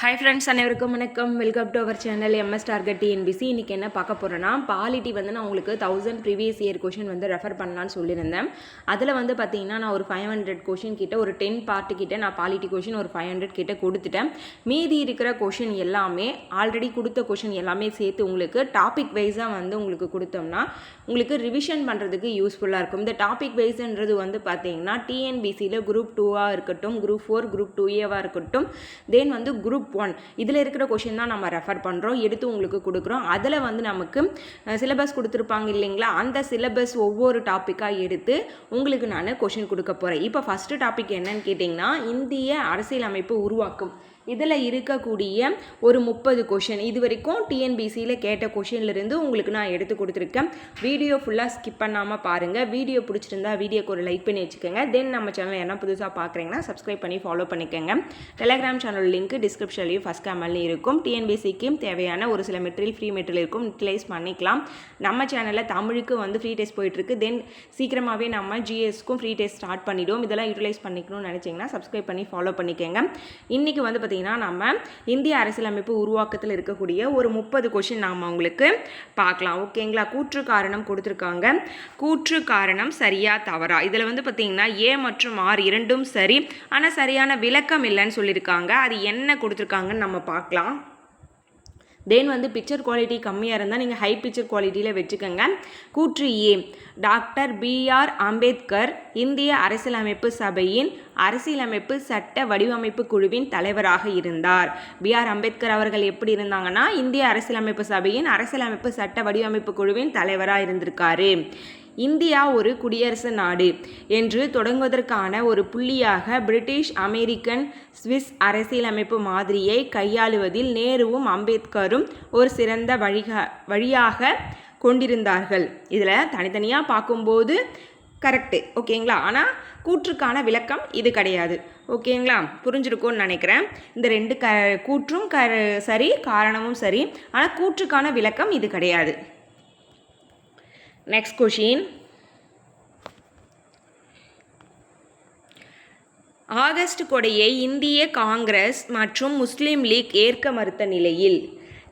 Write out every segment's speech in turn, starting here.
Hi friends அனைவருக்கும் வணக்கம். Welcome to our channel MS target TNPSC இன்றைக்கி என்ன பார்க்க போகிறேன்னா பாலிட்டி வந்து நான் உங்களுக்கு தௌசண்ட் ப்ரீவியஸ் இயர் கொஷின் வந்து ரெஃபர் பண்ணலான்னு சொல்லியிருந்தேன். அதில் வந்து பார்த்தீங்கன்னா நான் ஒரு ஃபைவ் ஹண்ட்ரட் கொஷின் கிட்ட ஒரு டென் பார்ட்டு கிட்ட நான் பாலிட்டி கொஷின் ஒரு ஃபைவ் ஹண்ட்ரட் கிட்ட கொடுத்துட்டேன். மீதி இருக்கிற கொஷின் எல்லாமே ஆல்ரெடி கொடுத்த கொஷின் எல்லாமே சேர்த்து உங்களுக்கு டாபிக் வைஸாக வந்து உங்களுக்கு கொடுத்தோம்னா உங்களுக்கு ரிவிஷன் பண்ணுறதுக்கு யூஸ்ஃபுல்லாக இருக்கும். இந்த டாபிக் வைஸ்ன்றது வந்து பார்த்தீங்கன்னா டிஎன்பிசியில் குரூப் டூவாக இருக்கட்டும் குரூப் ஃபோர் குரூப் டூ ஏவாக இருக்கட்டும். தென் வந்து குரூப் ஒன் இதில் இருக்கிற கொஷின் தான் நம்ம ரெஃபர் பண்ணுறோம் எடுத்து உங்களுக்கு கொடுக்குறோம். அதில் வந்து நமக்கு சிலபஸ் கொடுத்துருப்பாங்க இல்லைங்களா? அந்த சிலபஸ் ஒவ்வொரு டாப்பிக்காக எடுத்து உங்களுக்கு நான் கொஷின் கொடுக்க போகிறேன் இப்போ ஃபஸ்ட்டு டாபிக் என்னன்னு கேட்டிங்கன்னா இந்திய அரசியலமைப்பு உருவாக்கும். இதில் இருக்கக்கூடிய ஒரு முப்பது கொஷின் இது வரைக்கும் டிஎன்பிசியில் கேட்ட கொஷின்லேருந்து உங்களுக்கு நான் எடுத்து கொடுத்துருக்கேன். வீடியோ ஃபுல்லாக ஸ்கிப் பண்ணாமல் பாருங்கள் வீடியோ பிடிச்சிருந்தா வீடியோக்கு ஒரு லைக் பண்ணி வச்சுக்கோங்க. தென் நம்ம சேனல் என்ன புதுசாக பார்க்குறீங்கன்னா சப்ஸ்கிரைப் பண்ணி ஃபாலோ பண்ணிக்கோங்க. டெலிகிராம் சேனல் லிங்க் டிஸ்கிரிப்ஷன்லையும் ஃபஸ்ட் கேமல்லையும் இருக்கும். டிஎன்பிசிக்கும் தேவையான ஒரு சில மெட்டீரியல் ஃப்ரீ மெட்டீரியல் இருக்கும். யூட்டிலைஸ் பண்ணிக்கலாம். நம்ம சேனலில் தமிழுக்கு வந்து ஃப்ரீ டெஸ்ட் போயிட்டுருக்கு தென் சீக்கிரமாகவே நம்ம ஜிஎஸ்க்கும் ஃப்ரீ டெஸ்ட் ஸ்டார்ட் பண்ணிவிடுவோம் இதெல்லாம் யூட்டிலைஸ் பண்ணிக்கணும்னு நினச்சிங்கன்னா சப்ஸ்கிரைப் பண்ணி ஃபாலோ பண்ணிக்கோங்க. இன்றைக்கி வந்து பார்த்திங்கன்னா நம்ம இந்திய அரசியலமைப்பு உருவாக்கத்தில் இருக்கக்கூடிய ஒரு முப்பது கொஷின் நாம் உங்களுக்கு பார்க்கலாம். ஓகேங்களா கூற்று காரணம் கொடுத்துருக்காங்க. கூற்று காரணம் சரியா தவறா? இதில் வந்து பார்த்திங்கன்னா ஏ மற்றும் ஆர் இரண்டும் சரி. ஆனால் சரியான விளக்கம் இல்லைன்னு சொல்லியிருக்காங்க. அது என்ன கொடுத்துருக்காங்கன்னு நம்ம பார்க்கலாம். தென் வந்து பிக்சர் குவாலிட்டி கம்மியாக இருந்தால் நீங்கள் ஹை பிக்சர் குவாலிட்டியில் வச்சுக்கோங்க. கூற்று ஏ டாக்டர் பிஆர் அம்பேத்கர் இந்திய அரசியலமைப்பு சபையின் அரசியலமைப்பு சட்ட வடிவமைப்பு குழுவின் தலைவராக இருந்தார். பிஆர் அம்பேத்கர் அவர்கள் எப்படி இருந்தாங்கன்னா இந்திய அரசியலமைப்பு சபையின் அரசியலமைப்பு சட்ட வடிவமைப்பு குழுவின் தலைவராக இருந்திருக்காரு. இந்தியா ஒரு குடியரசு நாடு என்று தொடங்குவதற்கான ஒரு புள்ளியாக பிரிட்டிஷ் அமெரிக்கன் சுவிஸ் அரசியலமைப்பு மாதிரியை கையாளுவதில் நேருவும் அம்பேத்கரும் ஒரு சிறந்த வழிக வழியாக கொண்டிருந்தார்கள். இதில் தனித்தனியாக பார்க்கும்போது கரெக்டு ஓகேங்களா? ஆனால் கூற்றுக்கான விளக்கம் இது கிடையாது. ஓகேங்களா? புரிஞ்சிருக்கும்னு நினைக்கிறேன். இந்த ரெண்டு க கூற்றும் க சரி காரணமும் சரி. ஆனால் கூற்றுக்கான விளக்கம் இது கிடையாது. நெக்ஸ்ட் கொஷின் ஆகஸ்ட் கொடையை இந்திய காங்கிரஸ் மற்றும் முஸ்லீம் லீக் ஏற்க மறுத்த நிலையில்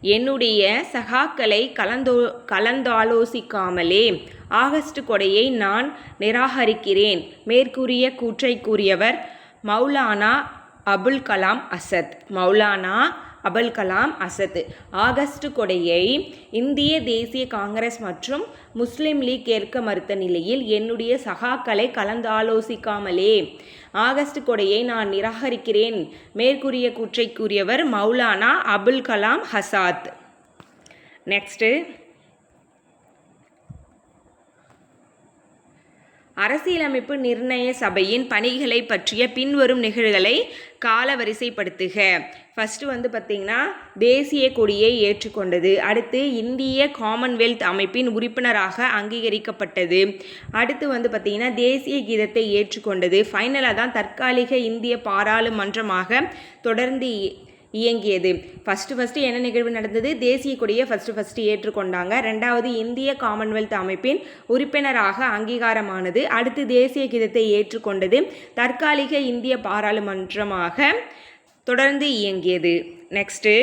என்னுடைய சகாக்களை கலந்தோ கலந்தாலோசிக்காமலே ஆகஸ்ட் கொடையை நான் நிராகரிக்கிறேன். மேற்கூறிய கூற்றை கூறியவர் மௌலானா அபுல் கலாம் அசத். மௌலானா அபுல் கலாம் அசத். ஆகஸ்ட் கொடையை இந்திய தேசிய காங்கிரஸ் மற்றும் முஸ்லீம் லீக் ஏற்க மறுத்த நிலையில் என்னுடைய சகாக்களை கலந்தாலோசிக்காமலே. ஆகஸ்ட் கொடையை நான் நிராகரிக்கிறேன். மேற்கூறிய கூற்றை கூறியவர் மௌலானா அபுல் கலாம் ஹசாத். நெக்ஸ்ட்டு அரசியலமைப்பு நிர்ணய சபையின் பணிகளை பற்றிய பின்வரும் நிகழ்வுகளை காலவரிசைப்படுத்துக. ஃபஸ்ட்டு வந்து பார்த்திங்கன்னா தேசிய கொடியை ஏற்றுக்கொண்டது. அடுத்து இந்திய காமன்வெல்த் அமைப்பின் உறுப்பினராக அங்கீகரிக்கப்பட்டது. அடுத்து வந்து பார்த்திங்கன்னா தேசிய கீதத்தை ஏற்றுக்கொண்டது. ஃபைனலாக தான் தற்காலிக இந்திய பாராளுமன்றமாக தொடர்ந்து இயங்கியது. ஃபஸ்ட்டு ஃபஸ்ட்டு என்ன நிகழ்வு நடந்தது? தேசிய கொடியை ஃபஸ்ட்டு ஃபஸ்ட்டு ஏற்றுக்கொண்டாங்க. ரெண்டாவது இந்திய காமன்வெல்த் அமைப்பின் உறுப்பினராக அங்கீகாரமானது. அடுத்து தேசிய கீதத்தை ஏற்றுக்கொண்டது. தற்காலிக இந்திய பாராளுமன்றமாக தொடர்ந்து இயங்கியது. நெக்ஸ்ட்டு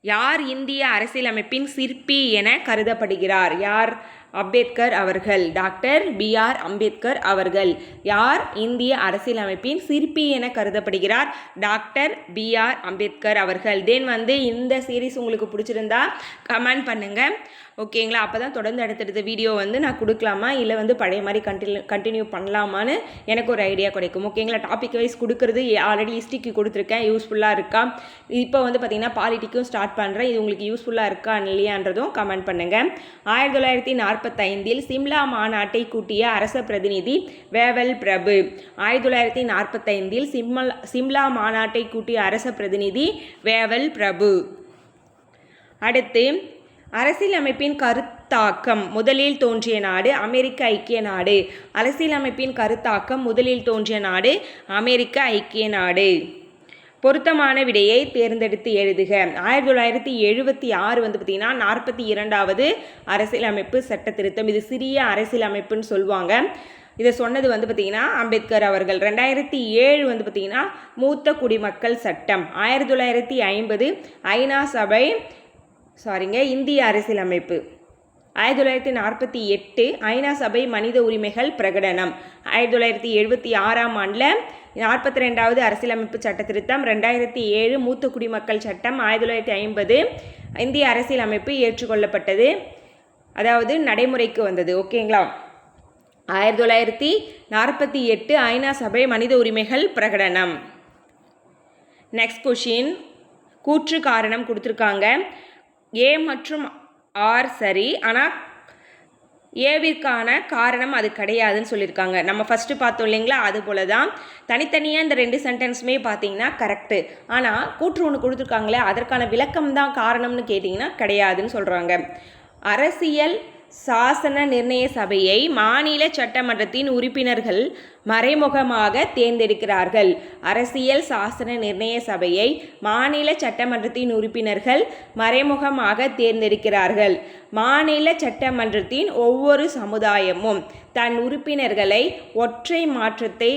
யார் இந்திய அரசியலமைப்பின் சிற்பி என கருதப்படுகிறார்? யார்? அம்பேத்கர் அவர்கள். Doctor B. ஆர். அம்பேத்கர் அவர்கள். யார்? இந்திய அரசியலமைப்பின் சிற்பி என கருதப்படுகிறார். Doctor B. ஆர். அம்பேத்கர் அவர்கள். தென் வந்து இந்த சீரீஸ் உங்களுக்கு பிடிச்சிருந்தா கமெண்ட் பண்ணுங்கள் ஓகேங்களா? அப்போ தான் தொடர்ந்து அடுத்தடுத்த வீடியோ வந்து நான் கொடுக்கலாமா? இல்லை வந்து பழைய மாதிரி கண்டினியூ கண்டினியூ பண்ணலாமான்னு எனக்கு ஒரு ஐடியா கிடைக்கும். ஓகேங்களா? டாபிக் வைஸ் கொடுக்குறது ஆல்ரெடி ஹிஸ்ட்ரிக்கு கொடுத்துருக்கேன். யூஸ்ஃபுல்லாக இருக்கா? இப்போ வந்து பார்த்திங்கன்னா பாலிட்டிக்கும் ஸ்டார்ட் பண்ணுறேன் இது உங்களுக்கு யூஸ்ஃபுல்லாக இருக்கா? இல்லையான்றதும் கமெண்ட் பண்ணுங்கள் ஆயிரத்தி தொள்ளாயிரத்தி நாற்பத்தைந்தில் சிம்லா மாநாட்டை கூட்டிய அரச பிரதிநிதி வேவல் பிரபு. ஆயிரத்தி தொள்ளாயிரத்தி நாற்பத்தைந்தில் சிம்மல் சிம்லா மாநாட்டை கூட்டிய அரச பிரதிநிதி வேவல் பிரபு. அடுத்து அரசியலமைப்பின் கருத்தாக்கம் முதலில் தோன்றிய நாடு அமெரிக்க ஐக்கிய நாடு. அரசியலமைப்பின் கருத்தாக்கம் முதலில் தோன்றிய நாடு அமெரிக்க ஐக்கிய நாடு. பொருத்தமான விடையை தேர்ந்தெடுத்து எழுதுக. ஆயிரத்தி தொள்ளாயிரத்தி எழுபத்தி ஆறு வந்து பார்த்திங்கன்னா நாற்பத்தி இரண்டாவது அரசியலமைப்பு சட்ட திருத்தம் இது சிறிய அரசியலமைப்புன்னு சொல்லுவாங்க. இதை சொன்னது வந்து பார்த்திங்கன்னா அம்பேத்கர் அவர்கள். ரெண்டாயிரத்தி ஏழு வந்து பார்த்திங்கன்னா மூத்த குடிமக்கள் சட்டம். ஆயிரத்தி தொள்ளாயிரத்தி ஐம்பது ஐநா சபை சாரிங்க இந்திய அரசியலமைப்பு. ஆயிரத்தி தொள்ளாயிரத்தி நாற்பத்தி எட்டு ஐநா சபை மனித உரிமைகள் பிரகடனம். ஆயிரத்தி தொள்ளாயிரத்தி எழுபத்தி ஆறாம் ஆண்டில் நாற்பத்தி ரெண்டாவது அரசியலமைப்பு சட்ட திருத்தம் ரெண்டாயிரத்தி ஏழு மூத்த குடிமக்கள் சட்டம் ஆயிரத்தி தொள்ளாயிரத்தி ஐம்பது இந்திய அரசியலமைப்பு ஏற்றுக்கொள்ளப்பட்டது. அதாவது நடைமுறைக்கு வந்தது ஓகேங்களா? ஆயிரத்தி தொள்ளாயிரத்தி நாற்பத்தி எட்டு ஐநா சபை மனித உரிமைகள் பிரகடனம். நெக்ஸ்ட் கொஷின் கூற்று காரணம் கொடுத்துருக்காங்க. ஏ மற்றும் ஆர் சரி. ஆனால் ஏவிற்கான காரணம் அது கிடையாதுன்னு சொல்லியிருக்காங்க. நம்ம ஃபஸ்ட்டு பார்த்தோம் இல்லைங்களா? அது போல தான் தனித்தனியாக இந்த ரெண்டு சென்டென்ஸுமே பார்த்தீங்கன்னா கரெக்டு ஆனால் கூற்று ஒன்று கொடுத்துருக்காங்களே அதற்கான விளக்கம் தான் காரணம்னு கேட்டிங்கன்னா கிடையாதுன்னு சொல்கிறாங்க அரசியல் சாசன நிர்ணய சபையை மாநில சட்டமன்றத்தின் உறுப்பினர்கள் மறைமுகமாக தேர்ந்தெடுக்கிறார்கள். அரசியல் சாசன நிர்ணய சபையை மாநில சட்டமன்றத்தின் உறுப்பினர்கள் மறைமுகமாக தேர்ந்தெடுக்கிறார்கள். மாநில சட்டமன்றத்தின் ஒவ்வொரு சமுதாயமும் தன் உறுப்பினர்களை ஒற்றை மாற்றத்தை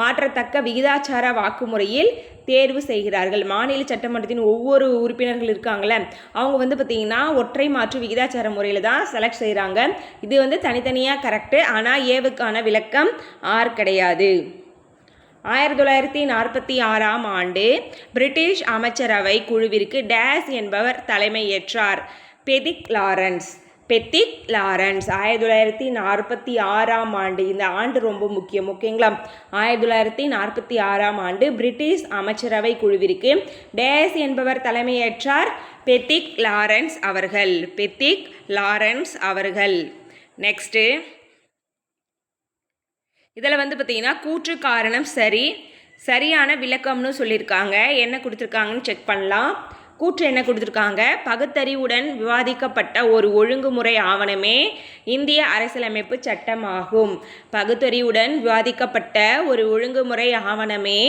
மாற்றத்தக்க விகிதாச்சார வாக்குமுறையில் தேர்வு செய்கிறார்கள். மாநில சட்டமன்றத்தின் ஒவ்வொரு உறுப்பினர்கள் இருக்காங்களே அவங்க வந்து பார்த்திங்கன்னா ஒற்றை மாற்று விகிதாச்சார முறையில் தான் செலக்ட் செய்கிறாங்க இது வந்து தனித்தனியாக கரெக்டு ஆனால் ஏவுக்கான விளக்கம் ஆர் கிடையாது. ஆயிரத்தி தொள்ளாயிரத்தி நாற்பத்தி ஆறாம் ஆண்டு பிரிட்டிஷ் அமைச்சரவை குழுவிற்கு டேஸ் என்பவர் தலைமையேற்றார். Pethick Lawrence. பெத்திக் லாரன்ஸ் ஆயிரத்தி தொள்ளாயிரத்தி நாற்பத்தி ஆறாம் ஆண்டு. இந்த ஆண்டு ரொம்ப முக்கியம் ஓகேங்களா? ஆயிரத்தி தொள்ளாயிரத்தி நாற்பத்தி ஆறாம் ஆண்டு பிரிட்டிஷ் அமைச்சரவை குழுவிற்கு டேஸ் என்பவர் தலைமையேற்றார் பெத்திக் லாரன்ஸ் அவர்கள். பெத்திக் லாரன்ஸ் அவர்கள். நெக்ஸ்ட்டு இதில் வந்து பார்த்திங்கன்னா கூற்று காரணம் சரி சரியான விளக்கம்னு சொல்லியிருக்காங்க. என்ன கொடுத்துருக்காங்கன்னு செக் பண்ணலாம். கூற்று என்ன கொடுத்துருக்காங்க? பகுத்தறிவுடன் விவாதிக்கப்பட்ட ஒரு ஒழுங்குமுறை ஆவணமே இந்திய அரசியலமைப்பு சட்டமாகும். பகுத்தறிவுடன் விவாதிக்கப்பட்ட ஒரு ஒழுங்குமுறை ஆவணமே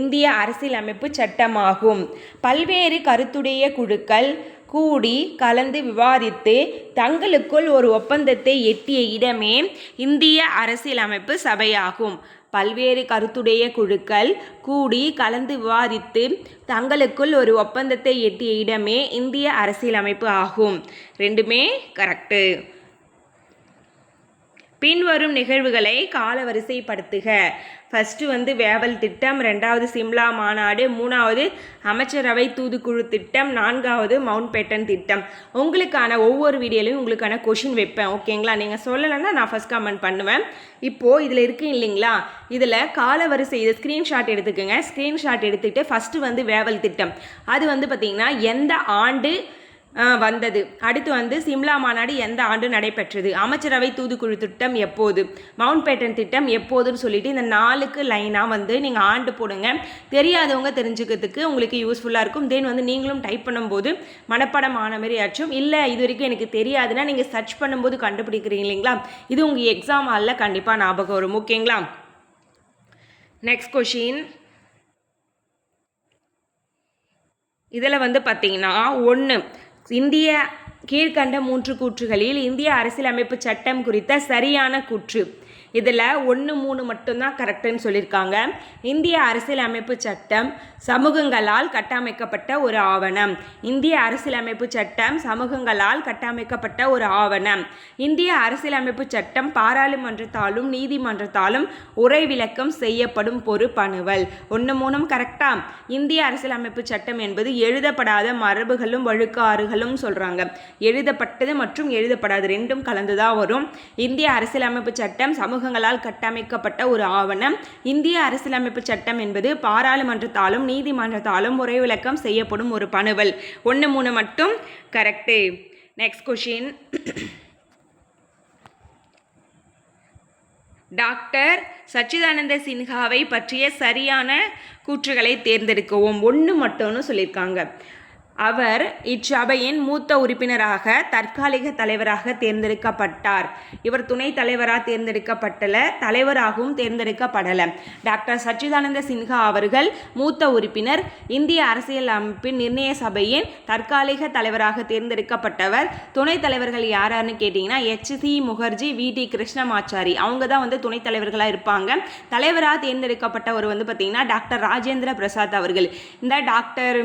இந்திய அரசியலமைப்பு சட்டமாகும். பல்வேறு கருத்துடைய குழுக்கள் கூடி கலந்து விவாதித்து தங்களுக்குள் ஒரு ஒப்பந்தத்தை எட்டிய இடமே இந்திய அரசியலமைப்பு சபையாகும். பல்வேறு கருத்துடைய குழுக்கள் கூடி கலந்து விவாதித்து தங்களுக்குள் ஒரு ஒப்பந்தத்தை எட்டிய இடமே இந்திய அரசியலமைப்பு ஆகும். ரெண்டுமே கரெக்டு பின்வரும் நிகழ்வுகளை காலவரிசைப்படுத்துக. ஃபஸ்ட்டு வந்து வேவல் திட்டம் ரெண்டாவது சிம்லா மாநாடு மூணாவது அமைச்சரவை தூதுக்குழு திட்டம் நான்காவது மவுண்ட் பேட்டன் திட்டம். உங்களுக்கான ஒவ்வொரு வீடியோலையும் உங்களுக்கான கொஷின் வைப்பேன் ஓகேங்களா நீங்கள் சொல்லலைன்னா நான் ஃபஸ்ட் கமெண்ட் பண்ணுவேன். இப்போது இதில் இருக்குது இல்லைங்களா? இதில் காலவரிசை இது ஸ்க்ரீன்ஷாட் எடுத்துக்கோங்க. ஸ்க்ரீன்ஷாட் எடுத்துகிட்டு ஃபஸ்ட்டு வந்து வேவல் திட்டம். அது வந்து பார்த்திங்கன்னா எந்த ஆண்டு வந்தது. அடுத்து வந்து சிம்லா மாநாடு எந்த ஆண்டு நடைபெற்றது? அமைச்சரவை தூதுக்குழு திட்டம் எப்போது? மவுண்ட் பேட்டன் திட்டம் எப்போதுன்னு சொல்லிட்டு இந்த நாலுக்கு லைனாக வந்து நீங்கள் ஆண்டு போடுங்க. தெரியாதவங்க தெரிஞ்சுக்கிறதுக்கு உங்களுக்கு யூஸ்ஃபுல்லாக இருக்கும். தென் வந்து நீங்களும் டைப் பண்ணும்போது மனப்பாடம் ஆன மாதிரி ஆச்சும். இல்லை இது வரைக்கும் எனக்கு தெரியாதுன்னா நீங்கள் சர்ச் பண்ணும்போது கண்டுபிடிக்கிறீங்க இல்லைங்களா? இது உங்கள் எக்ஸாம் ஹாலில் கண்டிப்பாக ஞாபகம் வரும். ஓகேங்களா? நெக்ஸ்ட் கொஷின் இதில் வந்து பார்த்தீங்கன்னா ஒன்று இந்திய கீழ்கண்ட மூன்று கூற்றுகளில் இந்திய அரசியலமைப்பு சட்டம் குறித்த சரியான கூற்று. இதில் ஒன்று மூணு மட்டும்தான் கரெக்டுன்னு சொல்லியிருக்காங்க. இந்திய அரசியலமைப்பு சட்டம் சமூகங்களால் கட்டமைக்கப்பட்ட ஒரு ஆவணம். இந்திய அரசியலமைப்பு சட்டம் சமூகங்களால் கட்டமைக்கப்பட்ட ஒரு ஆவணம். இந்திய அரசியலமைப்பு சட்டம் பாராளுமன்றத்தாலும் நீதிமன்றத்தாலும் உரை விளக்கம் செய்யப்படும் பொறுப்பணுவல். ஒன்று மூணும் கரெக்டா? இந்திய அரசியலமைப்பு சட்டம் என்பது எழுதப்படாத மரபுகளும் வழுக்காறுகளும் சொல்கிறாங்க எழுதப்பட்டது மற்றும் எழுதப்படாது ரெண்டும் கலந்து தான் வரும். இந்திய அரசியலமைப்பு சட்டம் சமூக சமூகங்களால் கட்டமைக்கப்பட்ட ஒரு ஆவணம். இந்திய அரசியலமைப்பு சட்டம் என்பது பாராளுமன்றத்தாலும் நீதிமன்றத்தாலும் உரை விளக்கம் செய்யப்படும் ஒரு பணுவல். ஒன்று மூணு மட்டும். Correct next question doctor Sachchidananda சின்ஹாவை பற்றிய சரியான கூற்றுகளை தேர்ந்தெடுக்கவும். ஒன்று மட்டும்னு சொல்லியிருக்காங்க. அவர் இச்சபையின் மூத்த உறுப்பினராக தற்காலிக தலைவராக தேர்ந்தெடுக்கப்பட்டார். இவர் துணைத் தலைவராக தேர்ந்தெடுக்கப்பட்டல தலைவராகவும் தேர்ந்தெடுக்கப்படலை. டாக்டர் சச்சிதானந்த சின்ஹா அவர்கள் மூத்த உறுப்பினர் இந்திய அரசியல் அமைப்பின் நிர்ணய சபையின் தற்காலிக தலைவராக தேர்ந்தெடுக்கப்பட்டவர். துணைத் தலைவர்கள் யாராருன்னு கேட்டிங்கன்னா H. C. Mukherjee V. T. Krishnamachari. அவங்க தான் வந்து துணைத் தலைவர்களாக இருப்பாங்க. தலைவராக தேர்ந்தெடுக்கப்பட்டவர் வந்து பார்த்திங்கன்னா டாக்டர் ராஜேந்திர பிரசாத் அவர்கள். இந்த டாக்டர்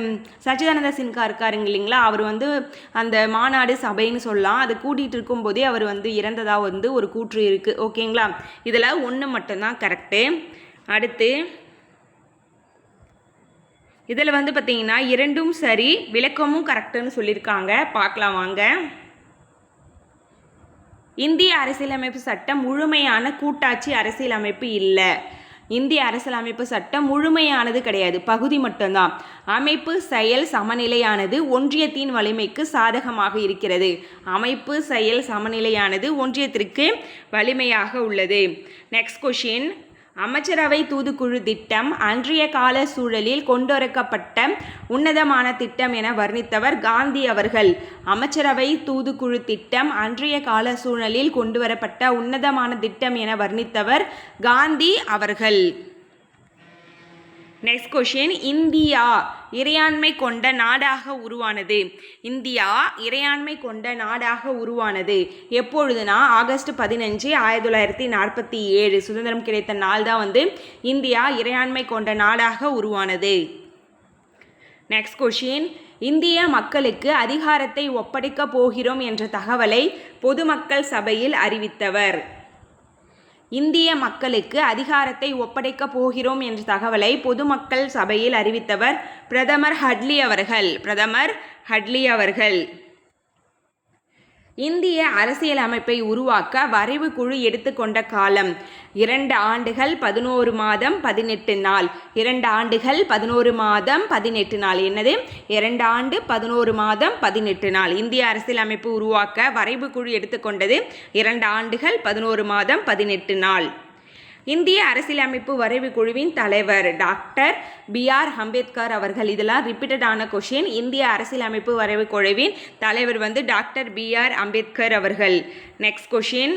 சச்சிதானந்த சின்ஹா இருக்காருங்க இல்லைங்களா? அவர் வந்து அந்த மாநாடு சபைன்னு சொல்லலாம். அதை கூட்டிகிட்டு இருக்கும்போதே அவர் வந்து இறந்ததாக வந்து ஒரு கூற்று இருக்குது ஓகேங்களா? இதில் ஒன்று மட்டும்தான் கரெக்டு அடுத்து இதில் வந்து பார்த்தீங்கன்னா இரண்டும் சரி விளக்கமும் கரெக்டுன்னு சொல்லியிருக்காங்க. பார்க்கலாம் வாங்க. இந்திய அரசியலமைப்பு சட்டம் முழுமையான கூட்டாட்சி அரசியலமைப்பு இல்லை. இந்திய அரசியலமைப்பு சட்டம் முழுமையானது கிடையாது. பகுதி மட்டும்தான். அமைப்பு செயல் சமநிலையானது ஒன்றியத்தின் வலிமைக்கு சாதகமாக இருக்கிறது. அமைப்பு செயல் சமநிலையானது ஒன்றியத்திற்கு வலிமையாக உள்ளது. நெக்ஸ்ட் கொஷின் அமைச்சரவை தூதுக்குழு திட்டம் அன்றைய கால சூழலில் கொண்டுவரக்கப்பட்ட உன்னதமான திட்டம் என வர்ணித்தவர் காந்தி அவர்கள். அமைச்சரவை தூதுக்குழு திட்டம் அன்றைய கால சூழலில் கொண்டுவரப்பட்ட உன்னதமான திட்டம் என வர்ணித்தவர் காந்தி அவர்கள். நெக்ஸ்ட் கொஷின் இந்தியா இறையாண்மை கொண்ட நாடாக உருவானது. இந்தியா இறையாண்மை கொண்ட நாடாக உருவானது. எப்பொழுதுனா ஆகஸ்ட் பதினஞ்சு ஆயிரத்தி தொள்ளாயிரத்தி நாற்பத்தி ஏழு. சுதந்திரம் கிடைத்த நாள் தான் வந்து இந்தியா இறையாண்மை கொண்ட நாடாக உருவானது. நெக்ஸ்ட் கொஷின் இந்திய மக்களுக்கு அதிகாரத்தை ஒப்படைக்கப் போகிறோம் என்ற தகவலை பொதுமக்கள் சபையில் அறிவித்தவர். இந்திய மக்களுக்கு அதிகாரத்தை ஒப்படைக்கப் போகிறோம் என்ற தகவலை பொதுமக்கள் சபையில் அறிவித்தவர் பிரதமர் ஹட்லி அவர்கள். பிரதமர் ஹட்லி அவர்கள். இந்திய அரசியல் அமைப்பை உருவாக்க வரைவு குழு எடுத்துக்கொண்ட காலம். இரண்டு ஆண்டுகள் பதினோரு மாதம் பதினெட்டு நாள். இரண்டு ஆண்டுகள் பதினோரு மாதம் பதினெட்டு நாள். என்னது? இரண்டு ஆண்டு பதினோரு மாதம் பதினெட்டு நாள். இந்திய அரசியல் அமைப்பு உருவாக்க வரைவு குழு எடுத்துக்கொண்டது இரண்டு ஆண்டுகள் பதினோரு மாதம் பதினெட்டு நாள். இந்திய அரசியலமைப்பு வரைவு குழுவின் தலைவர் டாக்டர் பி ஆர் அம்பேத்கர் அவர்கள். இதெல்லாம் ரிப்பீட்டடான கொஷின் இந்திய அரசியலமைப்பு வரைவு குழுவின் தலைவர் வந்து டாக்டர் பி ஆர் அம்பேத்கர் அவர்கள். நெக்ஸ்ட் கொஷின்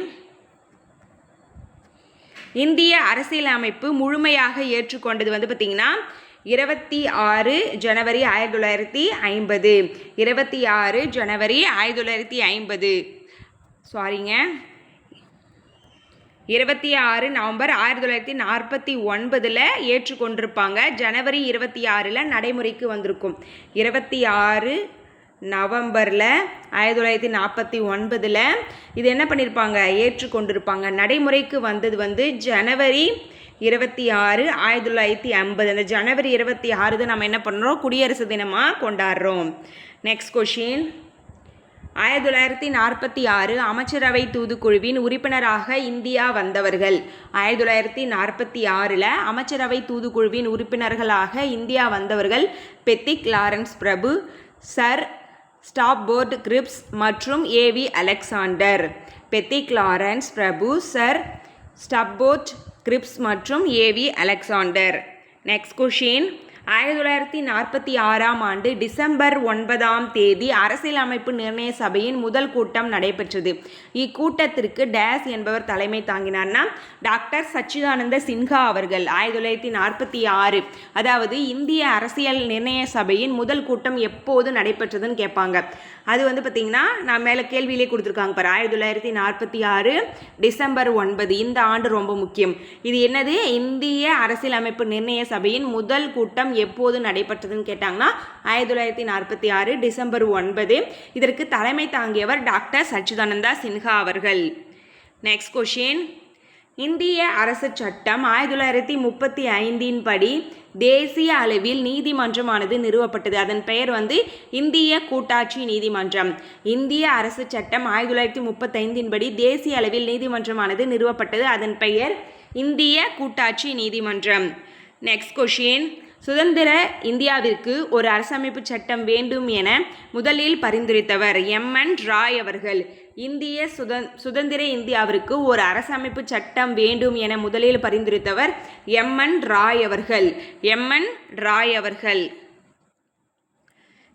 இந்திய அரசியலமைப்பு முழுமையாக ஏற்றுக்கொண்டது வந்து பார்த்திங்கன்னா இருபத்தி ஆறு ஜனவரி ஆயிரத்தி தொள்ளாயிரத்தி ஐம்பது. இருபத்தி ஆறு ஜனவரி ஆயிரத்தி தொள்ளாயிரத்தி ஐம்பது. சாரிங்க இருபத்தி ஆறு நவம்பர் ஆயிரத்தி தொள்ளாயிரத்தி நாற்பத்தி ஒன்பதில் ஏற்றுக்கொண்டிருப்பாங்க. ஜனவரி இருபத்தி ஆறில் நடைமுறைக்கு வந்திருக்கும். இருபத்தி ஆறு நவம்பரில் ஆயிரத்தி தொள்ளாயிரத்தி நாற்பத்தி ஒன்பதில் இது என்ன பண்ணியிருப்பாங்க ஏற்றுக்கொண்டிருப்பாங்க. நடைமுறைக்கு வந்தது வந்து ஜனவரி இருபத்தி ஆறு ஆயிரத்தி தொள்ளாயிரத்தி ஐம்பது. அந்த ஜனவரி இருபத்தி ஆறு தான் நம்ம என்ன பண்ணுறோம் குடியரசு தினமாக கொண்டாடுறோம். நெக்ஸ்ட் கொஷின் ஆயிரத்தி தொள்ளாயிரத்தி நாற்பத்தி ஆறு அமைச்சரவை தூதுக்குழுவின் உறுப்பினராக இந்தியா வந்தவர்கள். ஆயிரத்தி தொள்ளாயிரத்தி நாற்பத்தி ஆறில் அமைச்சரவை தூதுக்குழுவின் உறுப்பினர்களாக இந்தியா வந்தவர்கள் பெத்திக் லாரன்ஸ் பிரபு சர் ஸ்டாப்போர்ட் கிரிப்ஸ் மற்றும் ஏவி அலெக்சாண்டர். பெத்திக் லாரன்ஸ் பிரபு சர் ஸ்டப்போர்ட் கிரிப்ஸ் மற்றும் ஏவி அலெக்சாண்டர். நெக்ஸ்ட் கொஷின் ஆயிரத்தி தொள்ளாயிரத்தி நாற்பத்தி ஆறாம் ஆண்டு டிசம்பர் ஒன்பதாம் தேதி அரசியலமைப்பு நிர்ணய சபையின் முதல் கூட்டம் நடைபெற்றது. இக்கூட்டத்திற்கு டேஸ் என்பவர் தலைமை தாங்கினார்னா டாக்டர் சச்சிதானந்த சின்ஹா அவர்கள் ஆயிரத்தி தொள்ளாயிரத்தி நாற்பத்தி ஆறு. அதாவது இந்திய அரசியல் நிர்ணய சபையின் முதல் கூட்டம் எப்போது நடைபெற்றதுன்னு கேட்பாங்க. அது வந்து பார்த்திங்கன்னா நான் மேலே கேள்வியிலே கொடுத்துருக்காங்க பாரு. ஆயிரத்தி தொள்ளாயிரத்தி நாற்பத்தி ஆறு டிசம்பர் ஒன்பது. இந்த ஆண்டு ரொம்ப முக்கியம். இது என்னது? இந்திய அரசியலமைப்பு நிர்ணய சபையின் முதல் கூட்டம் எப்போது நடைபெற்றதுன்னு கேட்டாங்கன்னா ஆயிரத்தி தொள்ளாயிரத்தி நாற்பத்தி ஆறு டிசம்பர் ஒன்பது. இதற்கு தலைமை தாங்கியவர் டாக்டர் சச்சிதானந்தா சின்ஹா அவர்கள். நெக்ஸ்ட் கொஷின் இந்திய அரசு சட்டம் ஆயிரத்தி தொள்ளாயிரத்தி முப்பத்தி ஐந்தின் படி தேசிய அளவில் நீதிமன்றமானது நிறுவப்பட்டது. அதன் பெயர் வந்து இந்திய கூட்டாட்சி நீதிமன்றம். இந்திய அரசு சட்டம் ஆயிரத்தி தொள்ளாயிரத்தி முப்பத்தைந்தின் படி தேசிய அளவில் நீதிமன்றமானது நிறுவப்பட்டது. அதன் பெயர் இந்திய கூட்டாட்சி நீதிமன்றம். நெக்ஸ்ட் கொஷின் சுதந்திர இந்தியாவிற்கு ஒரு அரசமைப்பு சட்டம் வேண்டும் என முதலில் பரிந்துரைத்தவர் எம். என். ராய் அவர்கள். இந்திய சுத சுதந்திர இந்தியாவிற்கு ஒரு அரசமைப்பு சட்டம் வேண்டும் என முதலில் பரிந்துரைத்தவர் எம். என். ராய் அவர்கள். எம். என். ராய் அவர்கள்.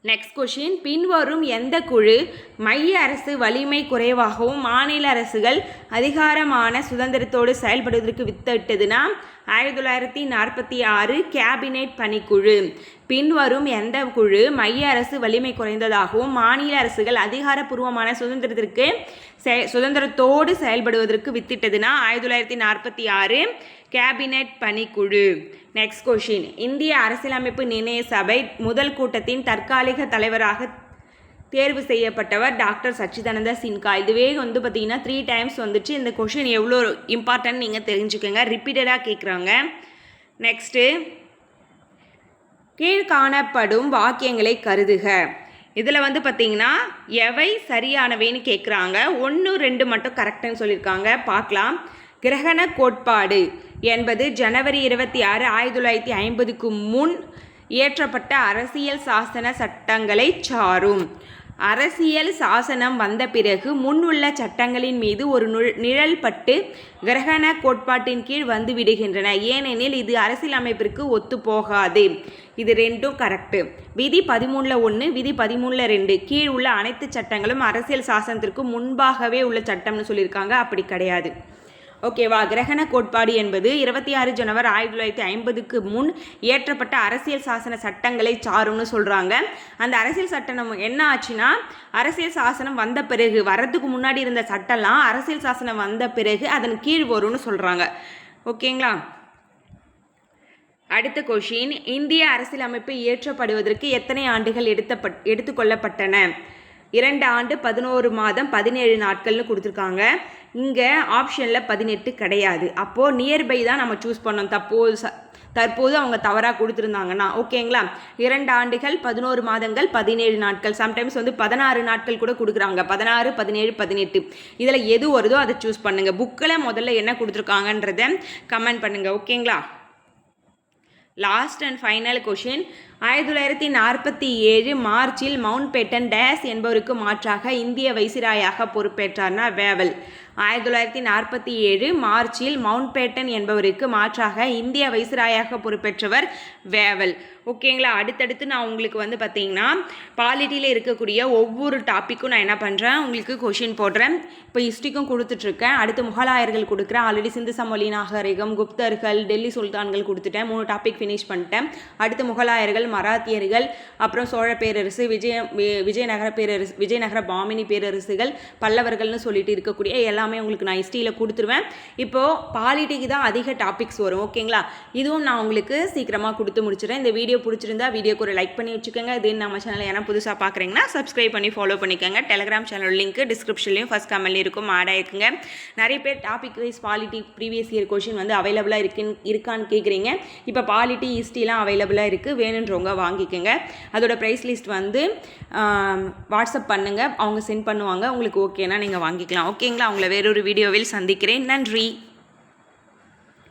நெக்ஸ்ட் கொஷின் பின்வரும் எந்த குழு? மைய அரசு வலிமை குறைவாகவும் மாநில அரசுகள் அதிகாரமான சுதந்திரத்தோடு செயல்படுவதற்கு வித்திட்டதுன்னா ஆயிரத்தி தொள்ளாயிரத்தி நாற்பத்தி ஆறு கேபினெட் பணிக்குழு. பின்வரும் எந்த குழு? மைய அரசு வலிமை குறைந்ததாகவும் மாநில அரசுகள் அதிகாரப்பூர்வமான சுதந்திரத்திற்கு சுதந்திரத்தோடு செயல்படுவதற்கு வித்திட்டதுன்னா ஆயிரத்தி தொள்ளாயிரத்தி நாற்பத்தி ஆறு கேபினெட் பணிக்குழு. நெக்ஸ்ட் கொஷின் இந்திய அரசியலமைப்பு நிர்ணய சபை முதல் கூட்டத்தின் தற்காலிக தலைவராக தேர்வு செய்யப்பட்டவர் டாக்டர் சச்சிதானந்த சின்கா இதுவே வந்து பார்த்தீங்கன்னா த்ரீ டைம்ஸ் வந்துச்சு. இந்த கொஷின் எவ்வளோ இம்பார்ட்டன்ட் நீங்கள் தெரிஞ்சுக்கோங்க. ரிப்பீட்டடாக கேட்குறாங்க நெக்ஸ்ட்டு கீழ்காணப்படும் வாக்கியங்களை கருதுக. இதில் வந்து பார்த்தீங்கன்னா எவை சரியானவைன்னு கேட்குறாங்க ஒன்று ரெண்டு மட்டும் கரெக்டுன்னு சொல்லியிருக்காங்க பார்க்கலாம். கிரகண கோட்பாடு என்பது ஜனவரி இருபத்தி ஆறு ஆயிரத்தி தொள்ளாயிரத்தி ஐம்பதுக்கு முன் இயற்றப்பட்ட அரசியல் சாசன சட்டங்களை சாரும். அரசியல் சாசனம் வந்த பிறகு முன் உள்ள சட்டங்களின் மீது ஒரு நிழல் பட்டு கிரகண கோட்பாட்டின் கீழ் வந்து விடுகின்றன. ஏனெனில் இது அரசியலமைப்பிற்கு ஒத்து போகாது. இது ரெண்டும் கரெக்டு விதி பதிமூணில் ஒன்று விதி பதிமூணில் ரெண்டு. கீழ் உள்ள அனைத்து சட்டங்களும் அரசியல் சாசனத்திற்கு முன்பாகவே உள்ள சட்டம்னு சொல்லியிருக்காங்க. அப்படி கிடையாது. ஓகேவா? கிரகண கோட்பாடு என்பது இருபத்தி ஆறு ஜனவரி ஆயிரத்தி தொள்ளாயிரத்தி ஐம்பதுக்கு முன் இயற்றப்பட்ட அரசியல் சாசன சட்டங்களை சாரும்னு சொல்கிறாங்க அந்த அரசியல் சட்டம் என்ன ஆச்சுன்னா அரசியல் சாசனம் வந்த பிறகு வர்றதுக்கு முன்னாடி இருந்த சட்டம்லாம் அரசியல் சாசனம் வந்த பிறகு அதன் கீழ் வரும்னு சொல்கிறாங்க ஓகேங்களா? அடுத்த கொஷின் இந்திய அரசியலமைப்பு இயற்றப்படுவதற்கு எத்தனை ஆண்டுகள் எடுத்தப்பட் எடுத்துக்கொள்ளப்பட்டன? இரண்டு ஆண்டு பதினோரு மாதம் பதினேழு நாட்கள்னு கொடுத்துருக்காங்க. இங்கே ஆப்ஷனில் பதினெட்டு கிடையாது. அப்போது நியர்பை தான் நம்ம சூஸ் பண்ணோம். தப்போது தற்போது அவங்க தவறாக கொடுத்துருந்தாங்கன்னா ஓகேங்களா? இரண்டு ஆண்டுகள் பதினோரு மாதங்கள் பதினேழு நாட்கள். சம்டைம்ஸ் வந்து பதினாறு நாட்கள் கூட கொடுக்குறாங்க. பதினாறு பதினேழு பதினெட்டு. இதில் எது வருதோ அதை சூஸ் பண்ணுங்கள் புக்கில் முதல்ல என்ன கொடுத்துருக்காங்கன்றத கமெண்ட் பண்ணுங்கள் ஓகேங்களா? லாஸ்ட் அண்ட் ஃபைனல் கொஷின் ஆயிரத்தி தொள்ளாயிரத்தி நாற்பத்தி ஏழு மார்ச்சில் மவுண்ட் பேட்டன் டேஸ் என்பவருக்கு மாற்றாக இந்திய வைசிராயாக பொறுப்பேற்றார்னா வேவல். ஆயிரத்தி தொள்ளாயிரத்தி நாற்பத்தி ஏழு மார்ச்சில் மவுண்ட் பேட்டன் என்பவருக்கு மாற்றாக இந்திய வைசிராயாக பொறுப்பேற்றவர் வேவல். ஓகேங்களா அடுத்தடுத்து நான் உங்களுக்கு வந்து பார்த்தீங்கன்னா பாலிட்டியில் இருக்கக்கூடிய ஒவ்வொரு டாப்பிக்கும் நான் என்ன பண்ணுறேன் உங்களுக்கு கொஷின் போடுறேன். இப்போ ஹிஸ்ட்ரிக்கும் கொடுத்துட்ருக்கேன். அடுத்து முகலாயர்கள் கொடுக்குறேன். ஆல்ரெடி சிந்து சமொழி நாகரிகம் குப்தர்கள் டெல்லி சுல்தான்கள் கொடுத்துட்டேன். மூணு டாபிக் ஃபினிஷ் பண்ணிட்டேன். அடுத்து முகலாயர்கள் மராத்தியர்கள் அப்புறம் சோழ பேரரசு விஜய விஜயநகர பேரரசு விஜயநகர பாமினி பேரரசுகள் பல்லவர்கள்னு சொல்லிட்டு இருக்கக்கூடிய எல்லா எல்லாமே உங்களுக்கு நான் ஹிஸ்ட்ரியில் கொடுத்துருவேன். இப்போது பாலிட்டிக்கு தான் அதிக டாபிக்ஸ் வரும் ஓகேங்களா இதுவும் நான் உங்களுக்கு சீக்கிரமாக கொடுத்து முடிச்சிடுறேன். இந்த வீடியோ பிடிச்சிருந்தா வீடியோக்கு ஒரு லைக் பண்ணி வச்சுக்கோங்க. இது நம்ம சேனல் ஏன்னா புதுசாக பார்க்குறீங்கன்னா சப்ஸ்கிரைப் பண்ணி ஃபாலோ பண்ணிக்கோங்க. டெலிகிராம் சேனல் லிங்க் டிஸ்கிரிப்ஷன்லையும் ஃபஸ்ட் கமெண்ட்லையும் இருக்கும் ஆட் ஆயிருக்குங்க. நிறைய பேர் topic wise polity previous year question வந்து அவைலபிளாக இருக்குன்னு இருக்கான்னு கேட்குறீங்க இப்போ பாலிட்டி ஹிஸ்ட்ரிலாம் அவைலபிளாக இருக்குது வேணுன்றவங்க வாங்கிக்கோங்க. அதோட ப்ரைஸ் லிஸ்ட் வந்து வாட்ஸ்அப் பண்ணுங்கள் அவங்க சென்ட் பண்ணுவாங்க. உங்களுக்கு ஓகேனா நீங்கள் வாங்கிக்கலாம். ஓகேங்களா அவங்கள வேறொரு வீடியோவில் சந்திக்கிறேன். நன்றி.